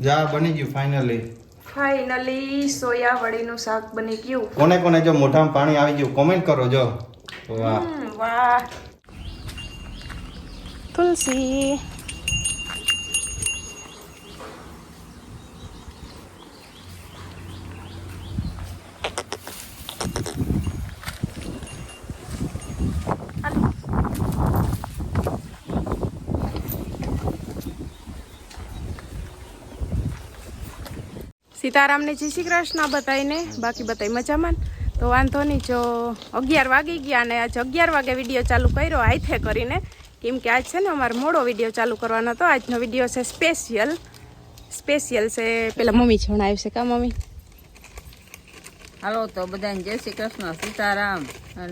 જા બની ગયું ફાઇનલી ફાઇનલી સોયા વડીનું શાક બની ગયું. કોને કોને જો મોઢામાં પાણી આવી ગયું કોમેન્ટ કરો જો. વાહ. વાહ. તુલસી. સીતારામને જય શ્રી કૃષ્ણ બતાવીને બાકી બતાવી મજામાં તો વાંધો નહીં જો અગિયાર વાગી ગયા અને આજે અગિયાર વાગે વીડિયો ચાલુ કર્યો હાથે કરીને. કેમ કે આજ છે ને અમારે મોડો વીડિયો ચાલુ કરવાનો હતો. આજનો વીડિયો છે સ્પેશિયલ સ્પેશિયલ છે પેલા મમ્મી જણાવ્યું છે કા મમ્મી? હાલો તો બધાને જય શ્રી કૃષ્ણ સીતારામ.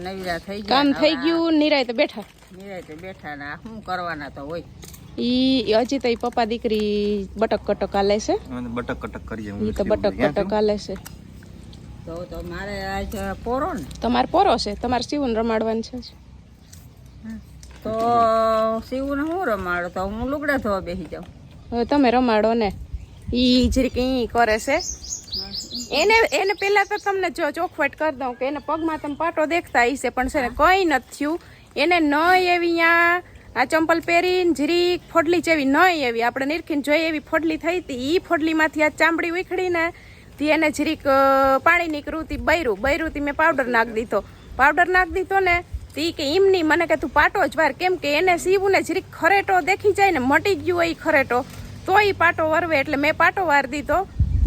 નવીરા થઈ ગયા કામ થઈ ગયું નિરાય તો બેઠા. નિરાય તો બેઠા ને શું કરવાના તો હોય. ઈ હજી તો પપ્પા દીકરી બટક કટક હાલે છે. બટક કટક કરીએ ઈ તો બટક કટક હાલે છે. તો તો મારે આજ પોરો ને? તમારે પોરો છે? તમારે સીવું રમાડવાનું છે તો શિવને હું રમાડો? તો હું લુગડા ધોવા બેસી જાઉં. હવે તમે રમાડો ને. ઈ જરીક ઈ કરે છે. એને એને પેલા તો તમને જો ચોખવટ કરી દઉં કે એને પગમાં તમે પાટો દેખતા હશે પણ છે ને કંઈ નથી થયું. એને ન એવી ત્યાં આ ચંપલ પહેરીને જીરીક ફોડલી જેવી નહીં એવી. આપણે નિરખીને જોઈએ એવી ફોડલી થઈ હતી. એ ફોડલીમાંથી આ ચામડી ઉખડીને તી એને જીરીક પાણી નીકળ્યું તી બૈરું. બૈરું મેં પાવડર નાખી દીધો. પાવડર નાખી દીધો ને તી કે એમ નહીં મને કે તું પાટો જ વાર. કેમ કે એને સીવું ને જીરીક ખરેટો દેખી જાય ને મટી ગયું હોય ખરેટો. તો એ પાટો વરવે એટલે મેં પાટો વાર દીધો.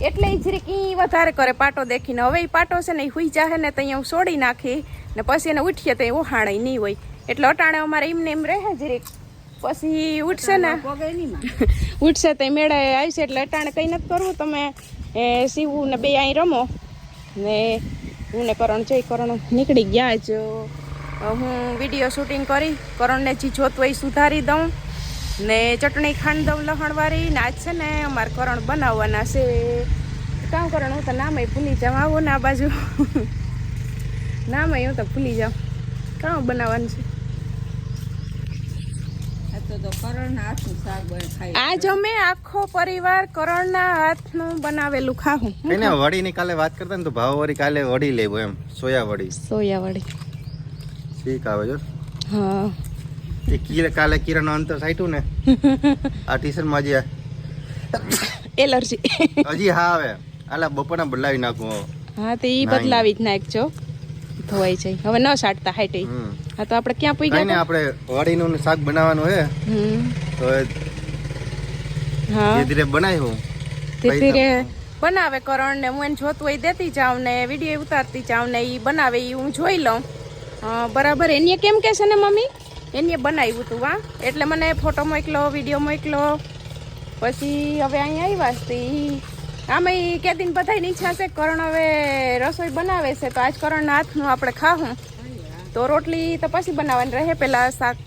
એટલે એ જીરીક ઈ વધારે કરે પાટો દેખીને. હવે એ પાટો છે ને એ હુઈ જાહે ને તો અહીંયા હું સોડી નાખી ને પછી એને ઉઠીએ તો એ ઓહાણે નહીં હોય. એટલે અટાણે અમારે એમને એમ રહે જરીક. પછી ઉઠશે ને? ઉઠશે તો મેળા આવશે એટલે અટાણે કંઈ નથી કરવું. તમે એ સીવું ને બે અહીં રમો. ને હું ને કરણ જોઈ કરણ નીકળી ગયા જ. હું વીડિયો શૂટિંગ કરી કરણને જે જોતું હોય સુધારી દઉં. ને ચટણી ખાંડ દઉં લહણવાળી. ને આજ છે ને અમારે કરણ બનાવવાના છે. કામ કરણ હું તો નામ ભૂલી જાઉં. આવો ને આ બાજુ. નામ હું તો ભૂલી જાઉં. કામ બનાવવાનું છે. આ અમે આખો પરિવાર કરણના હાથનું બનાવેલું ખાવું એને વડી ની કાલે વાત કરતા ને તો ભાવ વળી કાલે વડી લેવો એમ સોયા વડી સોયાવાળી ઠીક આવે જો. હા. એ કીરે કાલે કિરણ અંતર સાઈટું ને. આ ટી શર્ટમાં હજી એલર્જી. હજી હા આવે. આલા બપોરના બદલાવી નાખું. હા તો ઈ. બદલાવી જ નાખજો. ધોવાઈ જાય. હવે ન સાટતા હાઈટ. હમ. હા તો આપણે ક્યાં પૂઈ ને ગયા આપણે વાડીનું શાક બનાવવાનું હે તો હા. ધીરે બનાવ્યું તે ધીરે બનાવે કરણ ને હું એને જોતું હોય દેતી જાઉં ને વીડિયો ઉતારતી જાઉં ને એ બનાવે એ હું જોઈ લઉં. બરાબર એને કેમ કે છે ને મમ્મી? એને બનાવ્યું હતું વા એટલે મને ફોટો મોકલો વીડિયો મોકલો. પછી હવે અહીંયા આવ્યા ઈ આમે કે દિન બધાની ઈચ્છા છે કરણ હવે રસોઈ બનાવે છે તો આજ કરણના હાથનું આપણે ખાવું તો રોટલી તો પછી બનાવવાની રહે. પેલા શાક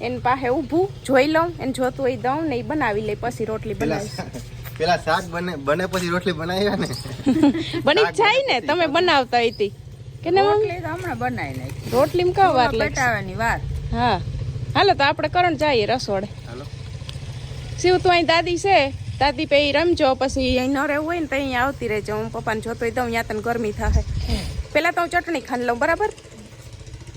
એન પાસે ઊભું જોઈ લઉં એને જોતું હોય દઉં ને એ બનાવી લઈ પછી રોટલી પેલા બનાવી પેલા શાક બને બને પછી રોટલી બનાવ્યા ને? બની જાય ને તમે બનાવતા હોય તી. કે ને? રોટલી તો હમણાં બનાવી નાખી. રોટલી માં કઈ વાર લાગશે? વાર હા. હાલો તો આપણે કરણ જઈએ રસોડે. હાલો. શિવ તું અહીં દાદી છે? દાદી પે રમજો પછી અહીં ન રહેવું હોય ને તો અહીંયા આવતી રહેજો. હું પપ્પાને જોતો હોય દઉં ત્યાં તને ગરમી થાય પેલા તો હું ચટણી ખાંડ લઉં બરાબર?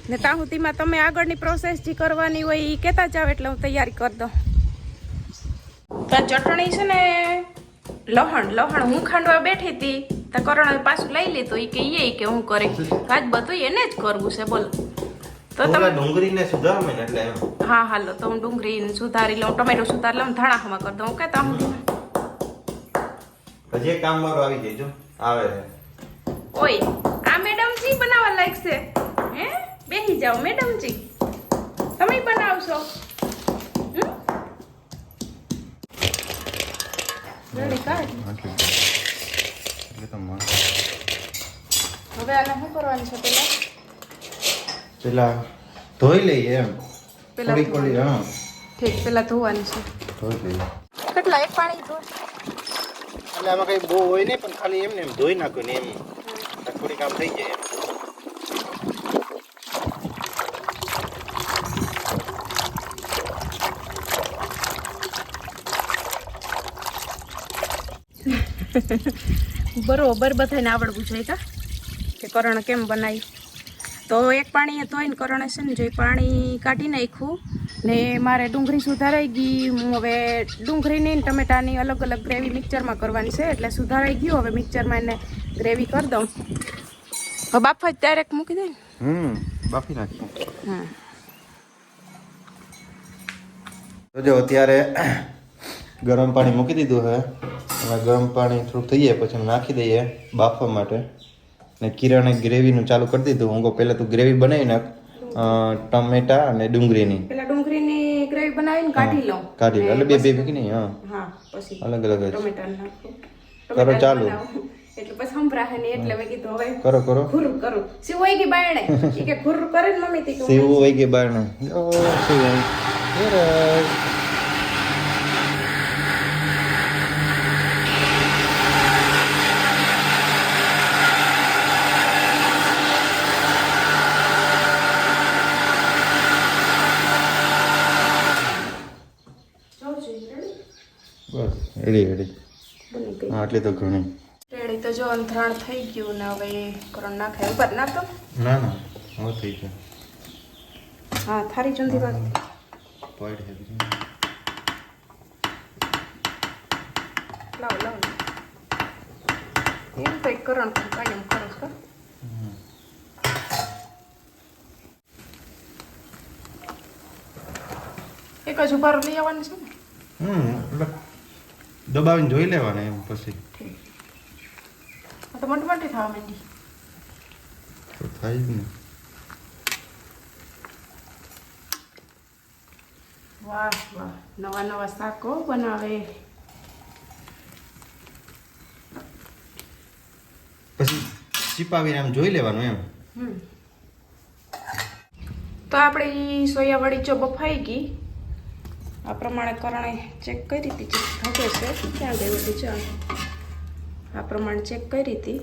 ને ત્યાં સુધીમાં તમે આગળની પ્રોસેસ જે કરવાની હોય એ કહેતા જાવ એટલે હું તૈયારી કરી દઉં. તો ચટણી છે ને લહણ લહણ હું ખાંડવા બેઠી હતી તો કરણ પાછું લઈ લીધું એ કે એ કે હું કરી. આજ બધું એને જ કરવું છે બોલો. તો તમે ડુંગળીને સુધારો એટલે હા હાલો તો હું ડુંગળી સુધારી લઉં ટમેટો સુધારી લઉં ધાણા હમા કરી દઉં કે તમે હજી એક કામ મારું આવી જજો આવે છે. ઓય આ મેડમજી બનાવવા લાગશે હે? બેહી જાઓ મેડમજી. તમે તો મસ્ત. હવે આને શું કરવાનું છે પેલા? પેલા ધોઈ લઈએ એમ. પેલા થોડી થોડી હા. ઠીક પેલા ધોવાની છે. ધોઈ લઈએ. કેટલા એક પાણી ધો એટલે આમાં કઈ બહુ હોય નહીં પણ ખાલી એમ ને એમ ધોઈ નાખ્યું ને એમ. થોડીક આમ થઈ જાય એમ. બરોબર બધાને આવડવું જોઈએ કા? કે કરણ કેમ બનાવી? તો એક પાણીએ ધોઈને કરણે છે ને જો પાણી કાઢી નાખ્યું ને મારે ડુંગળી સુધારાઈ ગઈ. હું હવે ડુંગળીની ને ટમેટાની અલગ અલગ ગ્રેવી મિક્સરમાં કરવાની છે એટલે સુધારાઈ ગયું. હવે મિક્સરમાં એને ગ્રેવી કરી દઉં. હવે બાફા જ ડાયરેક્ટ મૂકી દે હમ બાફી નાખી હા. તો જો અત્યારે ગરમ પાણી મૂકી દીધું હવે અને ગરમ પાણી થોડુંક થઈ જાય પછી નાખી દઈએ બાફવા માટે. ને કિરણે ગ્રેવીનું ચાલુ કરી દીધું. હું પહેલાં તું ગ્રેવી બનાવી નાખ. ટમેટા અને ડુંગળીની. પેલા ડુંગળીની ગ્રેવી બનાવીને કાઢી લઉં. કાઢી. એટલે બે બે ભેગી નહીં હા. પછી અલગ અલગ જ. કરો ચાલુ. બનાવું. એટલે પછી સંભળાશે નહીં એટલે મેં કીધું હવે કરો કરો. ખુર કરું. શું હોય કે બાયણે? કે ખુર કરે ને મમ્મી તી સેવું હોય કે બારણે ઓ સેવું. બની ગઈ હા આટલી તો ઘણી. રેડી તો જો અંતરાળ થઈ ગયું ને હવે કરણ નાખે. ઉપર નાખતો ના ના હવે થઈ ગયું. હા થારી જલ્દી વાત પોઈન્ટ હે. લાવ લાવ. એમ તો કરણ કાયમ કરો છો. એક જ ઉભારો લઈ આવવાનું છે ને? હમ એટલે દબાવીને જોઈ લેવાના એમ પછી. તો મોટી મોટી થવા માંડી. તો થાય જ ને. વાહ વાહ. નવા નવા શાકો બનાવે. પછી ચીપાવીને આમ જોઈ લેવાનું એમ. તો આપણી સોયાવાળી જો બફાઈ ગઈ આ પ્રમાણે કરણે ચેક કરી હતી ચેક ઢકે છે ક્યાં ગયું હતું ચાલ આ. પ્રમાણે ચેક કરી હતી.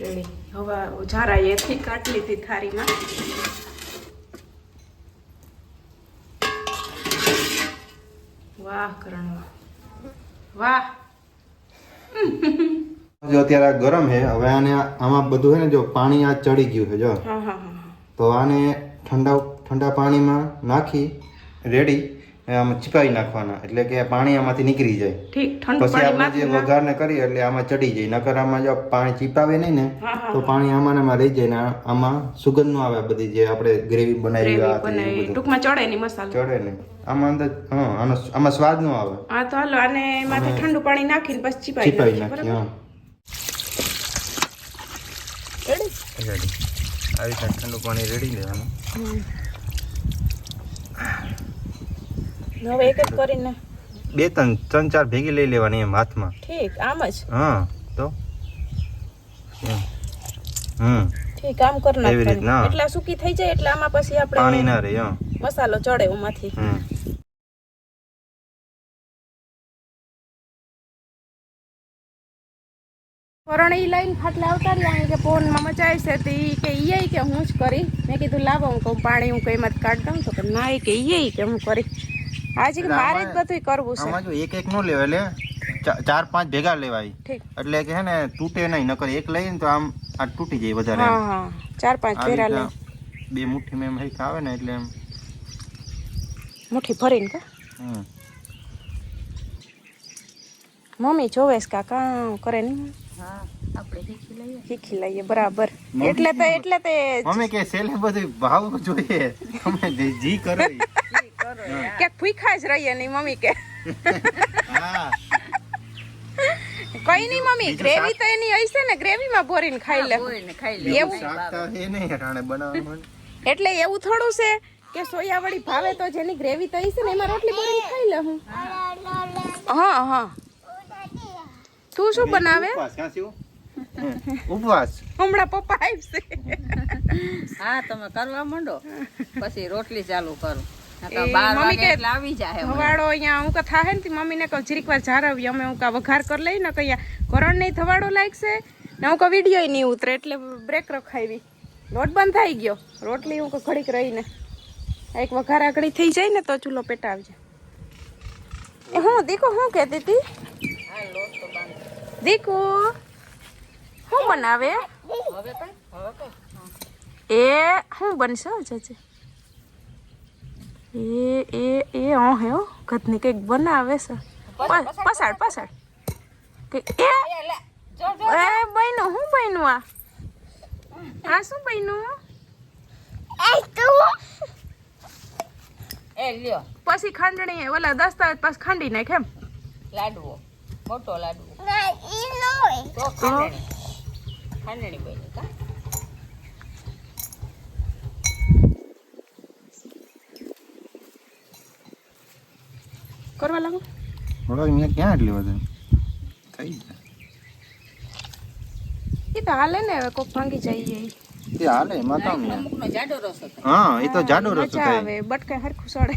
રેડી. હવે જારા એથી કાઢી લીધી થારીમાં. વાહ કરણ વાહ. વાહ જો અત્યારે ગરમ છે હવે આને આમાં બધું છે ને જો પાણી આ ચડી ગયું છે જો. તો આને ઠંડા ઠંડા પાણીમાં નાખી રેડી આમાં છીપાવી નાખવાના. એટલે કે પાણી આમાંથી નીકળી જાય. પછી આપણે જે વઘારને કરીએ એટલે આમાં ચડી જાય. નકર આમાં જો પાણી ચીપાવે નહીં ને તો પાણી આમાં આમાં રહી જાય ને આમાં સુગંધ નો આવે બધી જે આપણે ગ્રેવી બનાવી ટૂંકમાં ચડે નહીં મસાલો. ચડે નહીં. આમાં અંદર હા આનો આમાં સ્વાદ નો આવે. હા તો હાલો આને એમાંથી ઠંડુ પાણી નાખીને પછી ચીપાઈ ચીપાવી નાખીએ? હા. રેડી. આવી ઠંડુ પાણી રેડી લેવાનું. હવે એક એક કરીને. બે ત્રણ ત્રણ ચાર ભેગી લઈ લેવાની એમ હાથમાં. ઠીક આમ જ. હા તો? હમ ઠીક આમ કરી. નાખવાનું. એટલે સૂકી થઈ જાય એટલે આમાં પછી પાણી ના રહે મસાલો ચડે એમાંથી એ ઈ લઈને ફાટલે આવતા રહ્યા કે ફોનમાં મચાય છે તે ઈ કે ઈ કે હું જ કરી. મેં કીધું લાવો હું કહું પાણી હું કઈ માં કાઢ દઉં તો કે ના કે ઈ કે હું કરી. આજે કે મારે જ બધું કરવું છે. જો એક એક નો લેવાય એટલે ચાર પાંચ ભેગા લેવાય. એટલે કે હે ને તૂટે નહીં નકર એક લઈએ ને તો આમ આ તૂટી જાય વધારે હા હા. ચાર પાંચ ભેરા લે. બે મુઠ્ઠી એમ હરીક આવે ને એટલે એમ. મુઠ્ઠી ભરીને કા? હમ. મમ્મી જોવેશ કાકા કરે નહીં. શીખી લઈએ. બરાબર. એટલે તો એટલે તે મમ્મી કે સેલે બધું ભાવ જોઈએ. તમે જી કરો કે ભૂખા જ રહીએ નહીં મમ્મી કે. હા. કઈ નહીં મમ્મી ગ્રેવી તો એની હશે ને ગ્રેવીમાં ભરીને ખાઈ લે. ખાઈ લે. એવું એટલે એવું થોડું છે કે સોયાવડી ભાવે તો જેની ગ્રેવી તો હશે ને એમાં રોટલી ભરીને ખાઈ લે હું. હા હા. તું શું બનાવે? ઉપવાસ હમણાં પપ્પા આવશે હા તમે કરવા માંડો. પછી રોટલી ચાલુ કરું. મમ્મી કે જાય. અહીંયા હું કા ને કહું જરીક વાર જારાવી અમે હું કા વઘાર કરી લઈ ને કયા કરણ નહીં થવાડો લાગશે. ને હું કા વીડિયો નહીં ઉતરે એટલે બ્રેક રખાવી. લોટ બંધ થઈ ગયો. રોટલી હું ઘડીક રહીને. એક વઘાર આગળ થઈ જાય ને તો ચૂલો પેટાવજે. હું દીકો શું કહેતી હતી દીકુ શું બનાવે. એ શું બનશે જજે. એ એ એ હા હે ઘરની કંઈક બનાવે છે. પસાડ પસાડ કે એ? એ બન્યું શું બન્યું આ? આ શું લ્યો. પછી ખાંડણી ઓલા દસ્તાવેજ પાછું ખાંડી નાખે એમ. લાડવો મોટો લાડવો. ખાંડણી બની કા કરવા લાગો? બોલો અહીંયા ક્યાં એટલી બધું થઈ જાય. એ તો હાલે ને હવે કોક ભાંગી જાય એ. હાલે એમાં તો જાડો રસો હા એ તો જાડો રસો થાય આવે બટકા હરખું સડે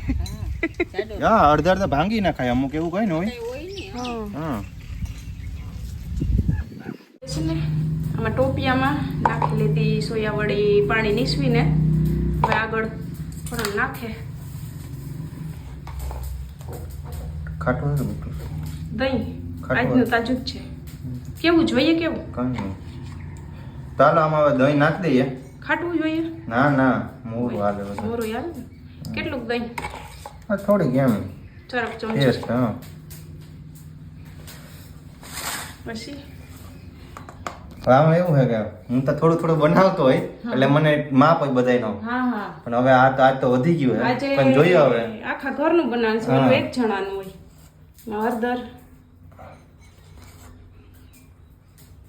હા હા અડધા અડધા ભાંગી નાખાય અમુક એવું કઈ ન હોય. રસો હોય ને હા. હા. છે ને? આમાં ટોપિયામાં નાખી લીધી સોયા વડી પાણી નીસવીને. હવે આગળ પણ નાખે. દહીં. આજનું. તાજું છે. કેવું જોઈએ કેવું? કઈ ચાલો આમાં હવે દહીં નાખી દઈએ. ખાટવું જોઈએ? ના ના મોરું હાલે મોરું યાર કેટલું દહીં? થોડીક એમ. ચરક ચમચી. પછી? આમાં એવું છે કે હું તો થોડું થોડું બનાવતો હોય એટલે મને માપ હોય બધાયનો. હા હા. પણ હવે આ તો આજ તો વધી ગયું છે. પણ જોઈએ હવે. આખા ઘરનું હા. ઓલું એક જણાનું હોય. હળદર.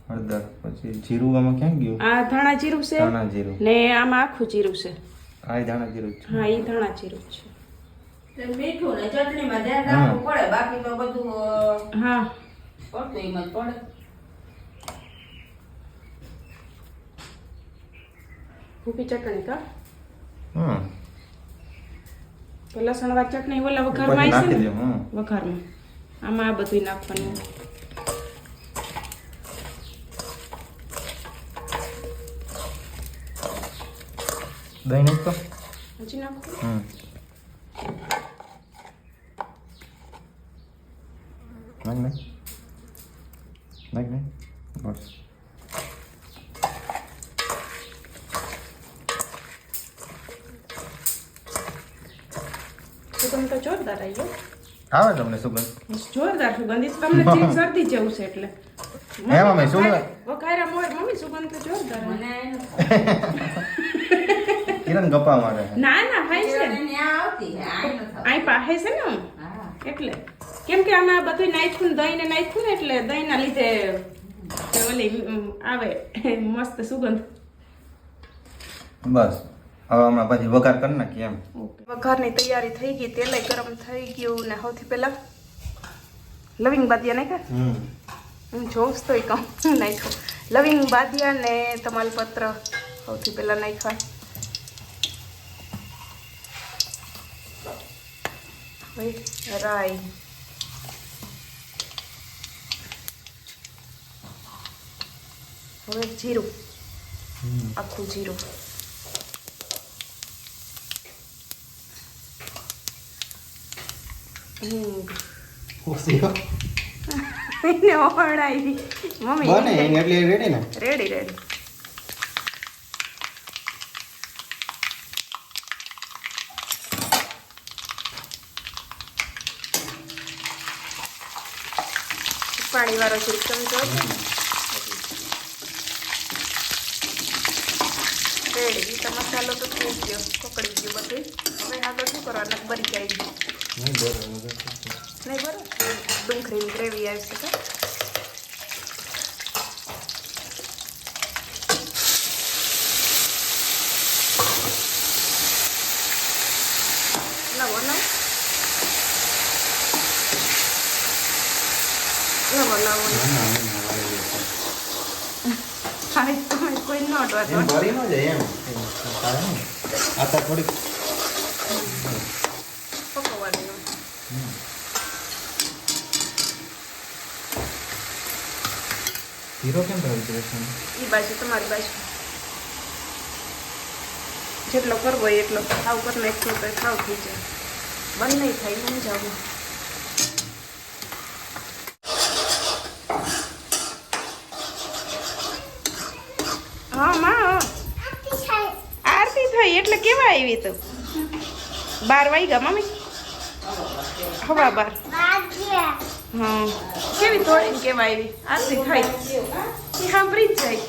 હળદર. પછી જીરું આમાં ક્યાં ગયું? આ ધાણા જીરું છે? ધાણા જીરું. ને આમાં આખું જીરું છે. આ ધાણા જીરું છે. હા એ ધાણા જીરું છે. મીઠું ને ચટણીમાં ધ્યાન રાખવું પડે બાકી તો બધું હા. પડતું એમ જ પડે. ભૂકી ચટણી કા હમ. તો લસણ વાળી ચટણી ઓલા વઘારમાં આવી છે ને? વઘારમાં. આમાં આ બધું નાખવાનું. દહીં નાખ હજી નાખો? હમ. નાખ. નાખ નાખ. બસ. સુગંધ તો જોરદાર આવ્યો. આવે તમને સુગંધ? જોરદાર સુગંધ. ઇસ તમને જીભ શરદી જેવું છે એટલે. હે મમ્મી, સુગંધ? વકાયરા મોર મમ્મી સુગંધ તો જોરદાર મને કિરણ ગપ્પા મારે ના ના ભાઈ છે. ને આ આવતી આ ન થતું. અહીં પાસે છે ને એટલે. કેમ કે આમાં બધું નાખ્યું દહીં ને નાખ્યું ને એટલે દહીં ના લીધે ઓલી આવે. મસ્ત સુગંધ. બસ. હવે હમણાં પછી વઘાર કરી નાખીએ એમ. વઘારની તૈયારી થઈ ગઈ તેલ ગરમ થઈ ગયું ને સૌથી પહેલા લવિંગ બાદિયા નાખ્યા? હું જોઉં તો એ કહું નાખ્યો? લવિંગ બાદિયા ને તમાલપત્ર સૌથી પહેલા નાખ્યા. હવે રાઈ. હવે જીરું. આખું જીરું. હિંગ એને ઓળાવી મમ્મી બને એની એટલે રેડી ને. રેડી રેડી પાણી વાળો ચમચો રેડી તો મસાલો તો થઈ ગયો. પકડી ગયો બધું. હવે આગળ શું કરવાનું? બરી જાય નહીં બરોબર ડુંગળીની ગ્રેવી આવશે તો કોઈ ન અડવા દો એમ ભરી ન જાય એમ. આ તો થોડીક હીરો કેમ ભરાવી જોઈએ છે એ બાજુ તમારી બાજુ જેટલો કરવો એટલો ખાવ પર નાખશો તો ખાવ થઈ જાય બંધ નહીં થાય હું જાવું હા માં આરતી થઈ એટલે કેવા આવી તો બાર વાગ્યા મમ્મી હવા બાર હા. કેવી થોડી કેવા આવી? આરતી થાય એ સાંભળી જ જાય.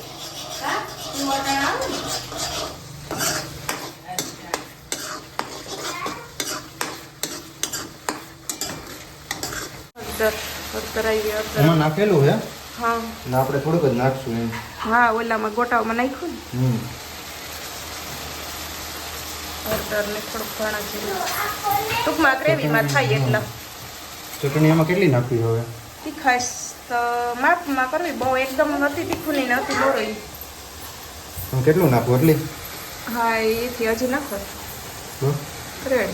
એમાં નાખેલું હે હા. ના આપણે થોડુંક જ નાખશું એમ. હા ઓલામાં ગોટાવમાં નાખ્યું ને. હમ. હળદર ને થોડુંક ઘણા જીરું ટૂંકમાં ગ્રેવીમાં થાય એટલા. ચટણી આમાં કેટલી નાખવી હવે? તીખાશ તો માપમાં કરવી બહુ એકદમ નથી તીખું નહીં નથી તમે કેટલું નાખવું એટલી? હા એથી હજી નાખો. રેડ.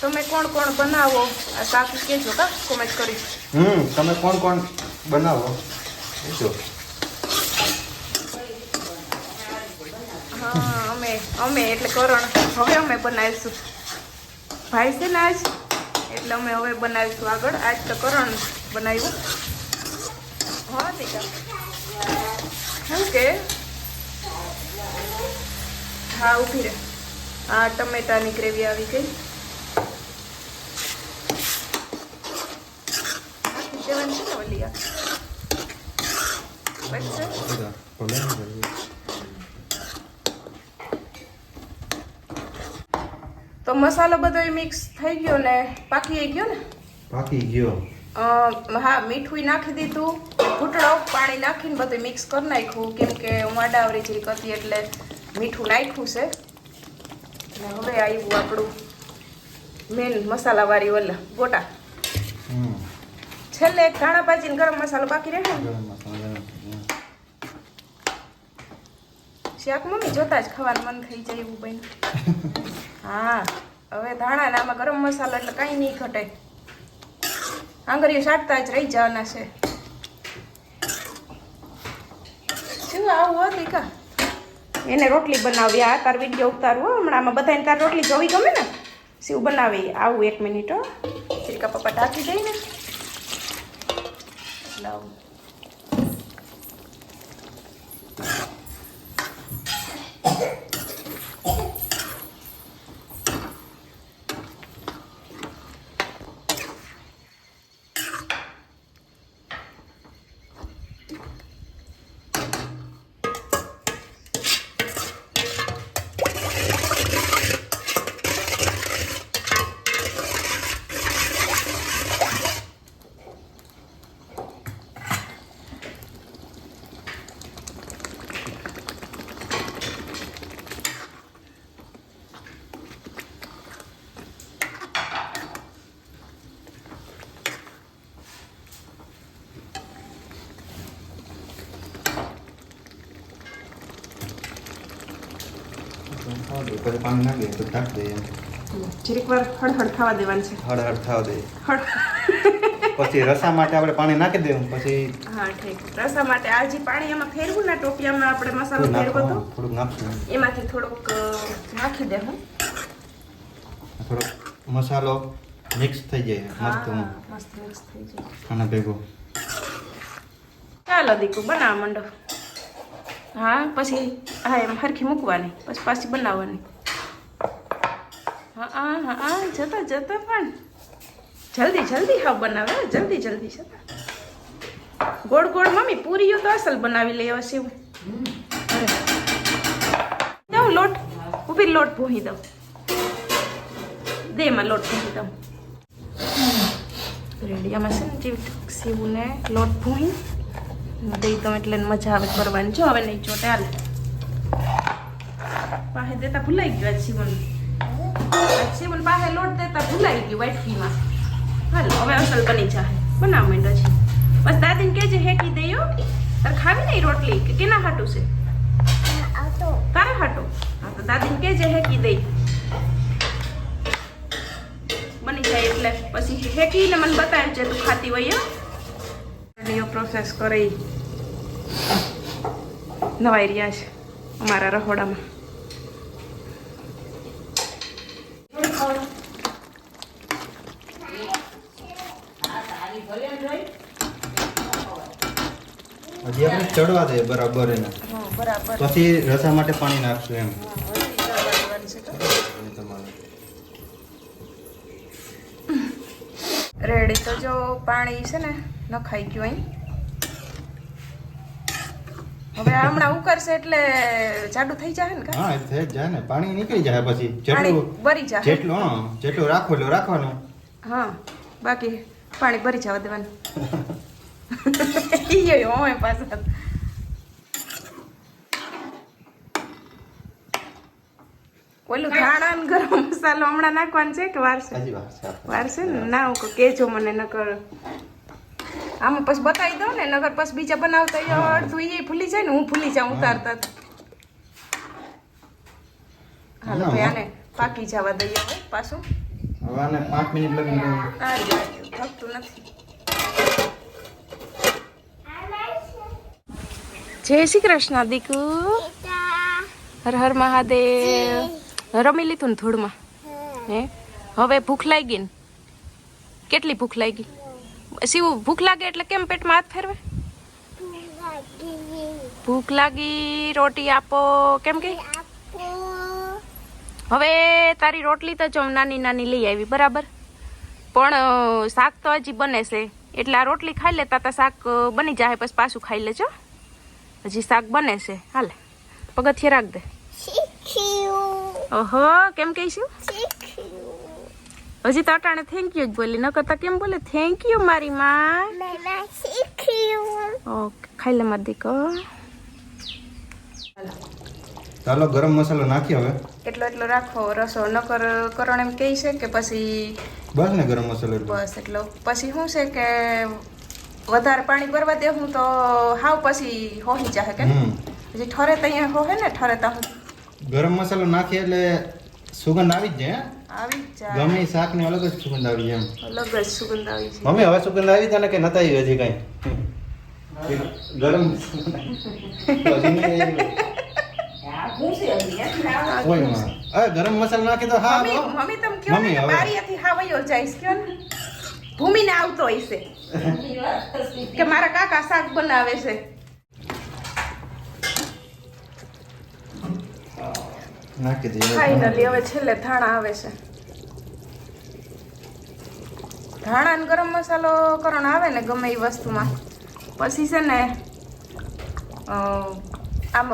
તમે કોણ કોણ બનાવો આ શાક કહેજો કા કોમેન્ટ કરી. હમ, તમે કોણ કોણ બનાવો? જો અમે અમે એટલે કરણ. હવે અમે બનાવીશું. ભાઈ છે ને આજ? એટલે અમે હવે બનાવીશું આગળ. આજ તો કરણ બનાવ્યું. હા દીકા શું કે? હા ઊભી રહે. આ ટમેટાની ગ્રેવી આવી ગઈ નાખી દેવાની છે ને ઓલી આ બચશે ભલે. તો મસાલો બધો મિક્સ થઈ ગયો ને? પાકી ગયો ને? પાકી ગયો. હા મીઠું નાખી દીધું. ઘૂંટડો પાણી નાખીને બધું મિક્સ કરી નાખ્યું. કેમ કે હું આડાવરી જરીક હતી એટલે મીઠું નાખ્યું છે. અને હવે આવ્યું આપણું મેન મસાલાવાળી ઓલા ગોટા. છેલ્લે એક ધાણા ભાજીને ગરમ મસાલો બાકી રહે ને ગરમ મસાલા હમ. શાક મમ્મી જોતા જ ખાવાનું મન થઈ જાય એવું બન્યું. હા, હવે ધાણા ને આમાં ગરમ મસાલો એટલે કાંઈ નહીં ઘટે. આંગળીઓ સાટતા જ રહી જવાના છે. શું આવું હતી કા એને રોટલી બનાવી, આ તાર વીડિયો ઉતારવું. હમણાં. આમાં બધાને તાર રોટલી જોવી ગમે ને? શિવ બનાવી આવું એક મિનિટ હો. સિરકા પપ્પા ઢાંકી દઈ ને એટલે આવું ના પાણી નાખીએ તો ઢાંકી દઈએ જરીક વાર હળહળ થવા દેવાનું છે. હળહળ થવા દઈએ પછી રસા માટે આપણે પાણી નાખી દેવું પછી હા ઠીક. રસા માટે આ જે પાણી એમાં ફેરવું ને ટોપિયામાં આપણે મસાલો ફેરવો તો થોડુંક નાખશું એમાંથી થોડુંક નાખી દે હું. થોડોક મસાલો મિક્સ થઈ જાય મસ્ત મસ્ત મિક્સ થઈ જાય. ખાના ભેગો. ચાલો દીકુ બનાવ માંડો હા, પછી હા, એમ હરખી મૂકવાની, પછી પાછી બનાવવાની. હા હા હા હા, જતા જતા પણ. જલ્દી જલ્દી હા બનાવે જલ્દી જલ્દી જતા ગોળ ગોળ, મમ્મી, પૂરીઓ તો અસલ બનાવી લે હશે એવું દઉં લોટ, ઊભી લોટ ભૂહી દઉં. દેમાં લોટ ભૂહી દઉં. રેડિયામાં છે ને જેવી સીવું ને લોટ ભૂહી દઈ દઉં એટલે મજા આવે કરવાની. જો, હવે નહીં ચોટે, હાલ. પાસે દેતા ભૂલાઈ ગયું જીવન. જીવન પાસે લોટ દેતા ભૂલાઈ ગયું વાટકીમાં હાલ, હવે અસલ બની જાય બનાવ માંડો છે. બસ દાદીને કહેજે, હેકી દઈયો તારે ખાવી નહીં રોટલી? કે કેના હાટું છે? તારે હાટો? હા, તો દાદીને કહેજે, હેકી દઈ બની જાય એટલે. પછી હેકીને મને બતાવજે, તું ખાતી હોય, હો. યો પ્રોસેસ કરી નવાઈ રહ્યા છે અમારા રહોડામાં હજી આપણે ચડવા દે બરાબર એને. પછી રસા માટે પાણી નાખશું એમ. રેડી તો જો પાણી છે ને. નખાઈ ગયો અહીં હવે હમણાં ઉકરશે એટલે જાડું થઈ જાય ને હા થઈ જાય ને. પાણી નીકળી જાય પછી. જેટલું ભરી જાય જેટલું હા જેટલું રાખો એટલું રાખવાનું. હા બાકી પાણી ભરી જવા દેવાનું. ઈ હોય પાછા ઓલું ધાણા ને ગરમ મસાલો હમણાં નાખવાનું છે કે વારસે? હજી વાર છે આપણે. વાર છે ને ના કેજો મને નકર. આમાં પછી બતાવી દઉં ને નગર પછી બીજા બનાવતા અડધું એ ભૂલી જાય ને હું ભૂલી જાઉં ઉતારતા. હાલો ભાઈ આને પાકી જવા દઈએ હવે પાછું. હવે આને પાંચ મિનિટ લગી આ રહ્યું, નથી. જય શ્રી કૃષ્ણ દીકુ. હર હર મહાદેવ. રમી લીધું ને ધૂળમાં. હે? હવે ભૂખ લાગી ને. કેટલી ભૂખ લાગી? શિવ ભૂખ લાગે એટલે કેમ પેટમાં હાથ ફેરવે? ભૂખ લાગી રોટી આપો કેમ કે? હવે તારી રોટલી તો જો નાની નાની લઈ આવી બરાબર? પણ શાક તો હજી બને છે. એટલે આ રોટલી ખાઈ લેતા તા શાક બની જાય પછી પાછું ખાઈ લેજો. હજી શાક બને છે. હાલે પગથિયે રાખ દે. ઓહો કેમ કહીશું હજી તો અટાણે થેન્ક યુ જ બોલી. ન કરતા કેમ બોલે? થેન્ક યુ મારી માં. ઓકે ખાઈ લે મારી દીકો ચાલો ગરમ મસાલો નાખી હવે. એટલો એટલો રાખો? રસો નકર કરણ એમ કહે છે કે પછી બસ ને ગરમ મસાલો બસ એટલો પછી શું છે કે વધારે પાણી ભરવા દે હું તો હાવ પછી હોહી જાહે કે હમ. હજી ઠરે તો અહીંયા હોહે ને ઠરે તો ગરમ મસાલો નાખીએ એટલે સુગંધ આવી જ જાય હે? આવી જાય. ગમે એ શાકની અલગ જ સુગંધ આવી એમ. અલગ જ સુગંધ આવી છે મમ્મી હવે સુગંધ આવી તને કે નતા આવી હજી કઈ? ગરમ ગરમ મસાલો નાખી તો હા મમ્મી તમ કયો મમ્મી, કે હવે. બારીએથી હા વયો જઈશ કયો ને? ભૂમિને આવતો હશે. કે મારા કાકા શાક બનાવે છે. નાખી દઈએ. ફાઇનલી હવે છેલ્લે ધાણા આવે છે. ધાણા ને ગરમ મસાલો કરણ આવે ને ગમે એ વસ્તુમાં. પછી છે ને આમ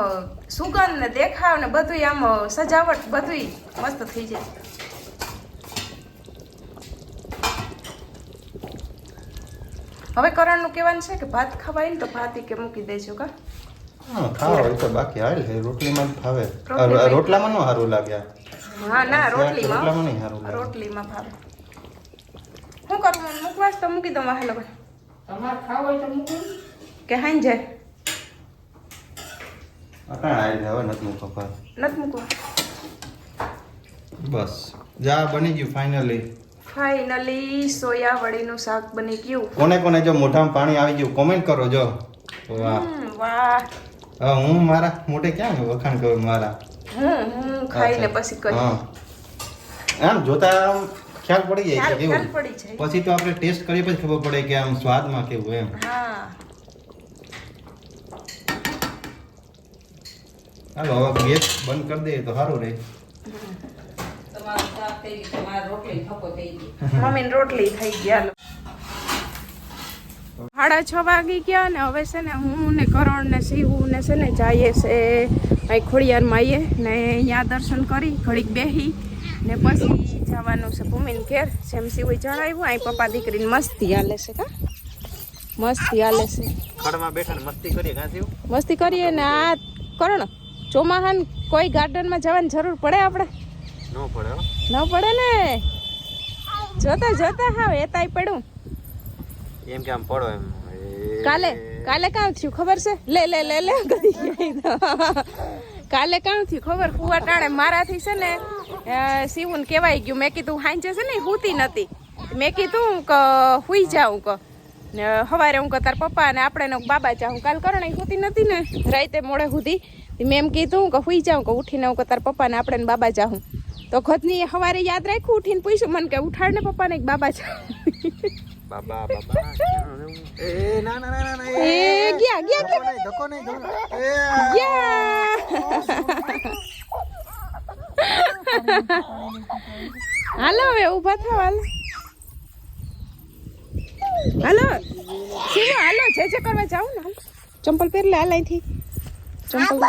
સુગંધ ને દેખાવ ને બધું આમ સજાવટ બધું મસ્ત થઈ જાય. હવે કરણનું કહેવાનું છે કે ભાત ખવાય ને તો ભાત કે મૂકી દેજો કા? ખાવા હોય તો બાકી હાલ છે રોટલીમાં જ ભાવે. રોટલામાં નો સારું લાગે હા ના રોટલામાં. નહીં સારું લાગે. રોટલીમાં ભાવે. શું કરું મને મૂકવાસ તો મૂકી દઉં વાહેલો કે હાઈ જાય અટાણ આવી જાય, હવે નથી મૂકવો ભાત. નથી મૂકવા. બસ. જા બની ગયું ફાઇનલી ફાઇનલી સોયા વડીનું શાક બની ગયું. કોને કોને જો મોઢામાં પાણી આવી ગયું કોમેન્ટ કરો જો. વાહ. વાહ. હવે હું મારા મોઢે ક્યાં વખાણ કરું મારા. હું હું ખાઈને પછી કરી. આમ જોતા આમ ખ્યાલ પડી જાય ખ્યાલ કે કેવું પછી તો આપણે ટેસ્ટ કરીએ પછી ખબર પડે કે આમ સ્વાદમાં કેવું એમ. હાલો હવે ગેસ બંધ કરી દઈએ તો સારું રહે. મમ્મી રોટલી થઈ ગઈ. મમ્મીની રોટલી થઈ ગયા. સાડા છ વાગી ગયા ને હવે છે ને હું ને કરણ ને શિવ ને છે ને જઈએ છે અહીં ખોડિયારમાં આવીએ ને અહીંયા દર્શન કરી ઘડીક બેહી ને પછી જવાનું છે ભૂમિન ઘેર. જેમ શિવે જણાવ્યું અહીં પપ્પા દીકરીને મસ્તી હાલે છે કા? મસ્તી હાલે છે. ખડમાં બેઠા મસ્તી કરીએ કાં મસ્તી કરીએ ને આ કરણ ચોમાહાન કોઈ ગાર્ડનમાં જવાની જરૂર પડે આપણે? ન પડે ન પડે ને? જોતા જોતા હા એતાય પડ્યું એમ કે આમ પડો એમ. કાલે કાલે કાં થયું ખબર છે? લે લે લે લે કદી કાલે કાં થયું ખબર? કુવા ટાણે મારાથી છે ને સીવું કહેવાય ગયું. મેં કીધું, હાંજે છે ને હુતી નથી. મેં કીધું કે, હુઈ જાઉં કે. સવારે હું તાર પપ્પા અને આપણે બાબા જાઉં. કાલ કરણે હુતી નથી ને, રાતે મોડે સુધી મેં એમ કીધું કે, હુઈ જાઉં કે, ઉઠીને હું તાર પપ્પા ને આપણે બાબા જાઉં. તો ખતની સવારે યાદ રાખ્યું, ઉઠીને પૂછ્યું, મને કે ઉઠાડને પપ્પાને એક બાબા જાઉં? બાબા બાબા એ ના ના ના ના, ના એ ગયા ગયા ગયા. ધક્કો નહીં ધક્કો એ ગયા હાલો હવે ઊભા થાવ હાલો. હાલો શું હાલો જે જે કરવા જાઉં ને ચંપલ પહેરલે હાલ અહીંથી. ચંપલ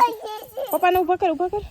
પપ્પાને ઊભા કર ઊભા કર.